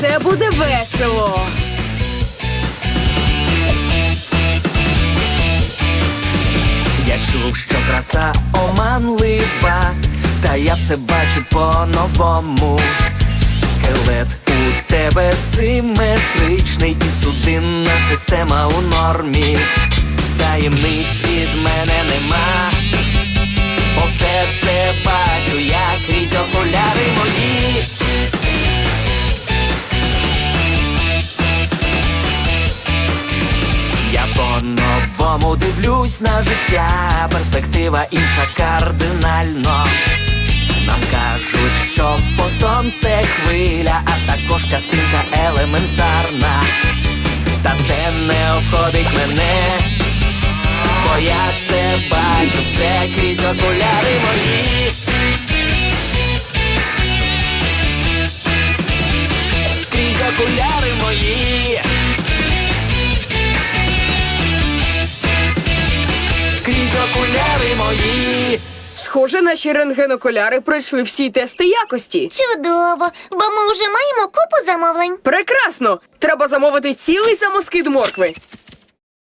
Це буде весело. Я чув, що краса оманлива, та я все бачу по-новому. Скелет у тебе симетричний і судинна система у нормі. По-новому дивлюсь на життя, перспектива інша кардинально. Нам кажуть, що фотон це хвиля, а також частинка елементарна. Та це не обходить мене, бо я це бачу все крізь окуляри мої. Крізь окуляри окуляри мої. Схоже, наші рентгенокуляри пройшли всі тести якості. Чудово, бо ми вже маємо купу замовлень. Прекрасно! Треба замовити цілий самоскид моркви.